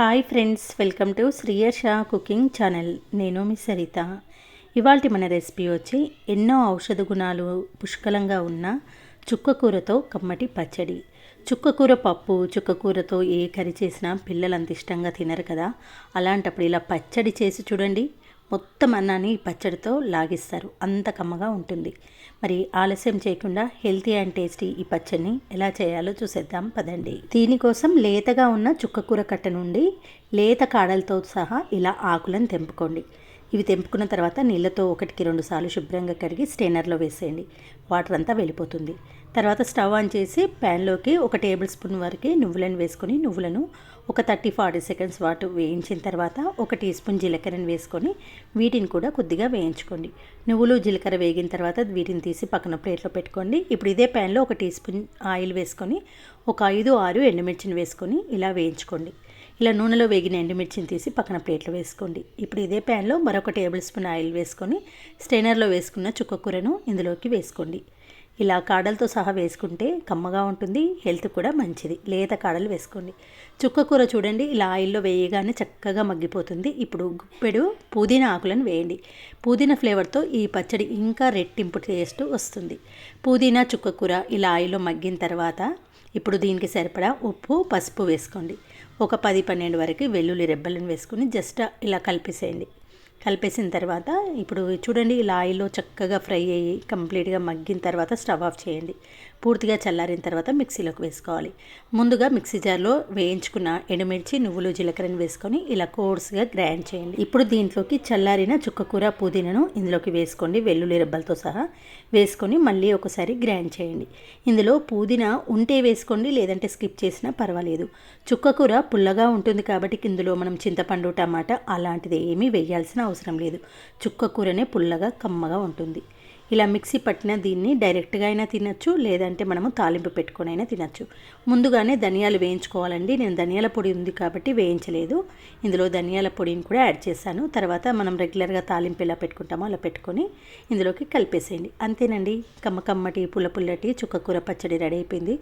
Hi friends welcome to Sriyarsha cooking channel. నేను మీ సరిత. ఇవాళ మన రెసిపీ వచ్చి ఎన్నో ఔషధ గుణాలు పుష్కలంగా ఉన్న చుక్కకూరతో కమ్మటి పచ్చడి. చుక్కకూర పప్పు చుక్కకూరతో ఏ కర్రీ చేసినా పిల్లలు అంత ఇష్టంగా తినరు కదా. అలాంటప్పుడు ఇలా పచ్చడి చేసి చూడండి. మొత్తం అన్నాన్ని ఈ పచ్చడితో లాగిస్తారు. అంత కమ్మగా ఉంటుంది. మరి ఆలస్యం చేయకుండా హెల్తీ అండ్ టేస్టీ ఈ పచ్చడిని ఎలా చేయాలో చూసేద్దాం. పదండి. దీనికోసం లేతగా ఉన్న చుక్కకూర కట్ట నుండి లేత కాడలతో సహా ఇలా ఆకులను తెంపుకోండి. ఇవి తెంపుకున్న తర్వాత నీళ్ళతో ఒకటికి రెండు సార్లు శుభ్రంగా కడిగి స్టెయినర్లో వేసేయండి. వాటర్ అంతా వెళ్ళిపోతుంది. తర్వాత స్టవ్ ఆన్ చేసి ప్యాన్లోకి ఒక టేబుల్ స్పూన్ వరకు నువ్వులను వేసుకొని నువ్వులను ఒక థర్టీ ఫార్టీ సెకండ్స్ వాటు వేయించిన తర్వాత ఒక టీ స్పూన్ జీలకర్రని వేసుకొని వీటిని కూడా కొద్దిగా వేయించుకోండి. నువ్వులు జీలకర్ర వేగిన తర్వాత వీటిని తీసి పక్కన ప్లేట్లో పెట్టుకోండి. ఇప్పుడు ఇదే ప్యాన్లో ఒక టీ స్పూన్ ఆయిల్ వేసుకొని ఒక ఐదు ఆరు ఎండుమిర్చిని వేసుకొని ఇలా వేయించుకోండి. ఇలా నూనెలో వేగిన ఎండుమిర్చిని తీసి పక్కన ప్లేట్లో వేసుకోండి. ఇప్పుడు ఇదే ప్యాన్లో మరొక టేబుల్ స్పూన్ ఆయిల్ వేసుకొని స్టెయినర్లో వేసుకున్న చుక్కకూరను ఇందులోకి వేసుకోండి. ఇలా కాడలతో సహా వేసుకుంటే కమ్మగా ఉంటుంది హెల్త్ కూడా మంచిది. లేత కాడలు వేసుకోండి. చుక్కకూర చూడండి ఇలా ఆయిల్లో వేయగానే చక్కగా మగ్గిపోతుంది. ఇప్పుడు గుప్పెడు పుదీనా ఆకులను వేయండి. పుదీనా ఫ్లేవర్తో ఈ పచ్చడి ఇంకా రెట్టింపు టేస్ట్ వస్తుంది. పుదీనా చుక్కకూర ఇలా ఆయిల్లో మగ్గిన తర్వాత ఇప్పుడు దీనికి సరిపడా ఉప్పు పసుపు వేసుకోండి. ఒక పది పన్నెండు వరకు వెల్లుల్లి రెబ్బలను వేసుకుని జస్ట్ ఇలా కలిపేసేయండి. కలిపేసిన తర్వాత ఇప్పుడు చూడండి ఇలా ఆయిల్లో చక్కగా ఫ్రై అయ్యి కంప్లీట్గా మగ్గిన తర్వాత స్టవ్ ఆఫ్ చేయండి. పూర్తిగా చల్లారిన తర్వాత మిక్సీలోకి వేసుకోవాలి. ముందుగా మిక్సీ జార్లో వేయించుకున్న ఎండుమిర్చి నువ్వులు జీలకర్రని వేసుకొని ఇలా కోర్స్గా గ్రైండ్ చేయండి. ఇప్పుడు దీంట్లోకి చల్లారిన చుక్కకూర పుదీనను ఇందులోకి వేసుకోండి. వెల్లుల్లి రెబ్బలతో సహా వేసుకొని మళ్ళీ ఒకసారి గ్రైండ్ చేయండి. ఇందులో పుదీనా ఉంటే వేసుకోండి లేదంటే స్కిప్ చేసినా పర్వాలేదు. చుక్కకూర పుల్లగా ఉంటుంది కాబట్టి ఇందులో మనం చింతపండు టమాటా అలాంటిది ఏమీ వేయాల్సిన అవసరం లేదు. చుక్కకూరనే పుల్లగా కమ్మగా ఉంటుంది. ఇలా మిక్సీ పట్టిన దీన్ని డైరెక్ట్గా అయినా తినచ్చు లేదంటే మనము తాలింపు పెట్టుకొని అయినా తినచ్చు. ముందుగానే ధనియాలు వేయించుకోవాలండి. నేను ధనియాల పొడి ఉంది కాబట్టి వేయించలేదు. ఇందులో ధనియాల పొడిని కూడా యాడ్ చేశాను. తర్వాత మనం రెగ్యులర్గా తాలింపు ఎలా పెట్టుకుంటామో అలా పెట్టుకొని ఇందులోకి కలిపేసేయండి. అంతేనండి. కమ్మ కమ్మటి పుల్ల పుల్లటి చుక్కకూర పచ్చడి రెడీ అయిపోయింది.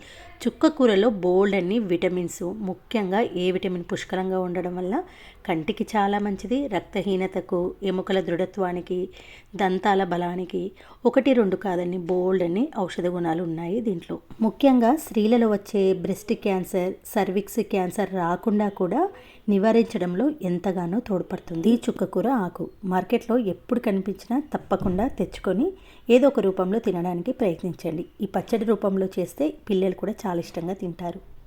చుక్కకూరలో బోల్డ్ అన్ని విటమిన్స్ ముఖ్యంగా ఏ విటమిన్ పుష్కలంగా ఉండడం వల్ల కంటికి చాలా మంచిది. రక్తహీనతకు ఎముకల దృఢత్వానికి దంతాల బలానికి ఒకటి రెండు కాదని బోల్డ్ అని ఔషధ గుణాలు ఉన్నాయి దీంట్లో. ముఖ్యంగా స్త్రీలలో వచ్చే బ్రెస్ట్ క్యాన్సర్ సర్విక్స్ క్యాన్సర్ రాకుండా కూడా నివారించడంలో ఎంతగానో తోడ్పడుతుంది. ఈ చుక్కకూర ఆకు. మార్కెట్లో ఎప్పుడు కనిపించినా తప్పకుండా తెచ్చుకొని ఏదో ఒక రూపంలో తినడానికి ప్రయత్నించండి. ఈ పచ్చడి రూపంలో చేస్తే పిల్లలు కూడా చాలా ఇష్టంగా తింటారు.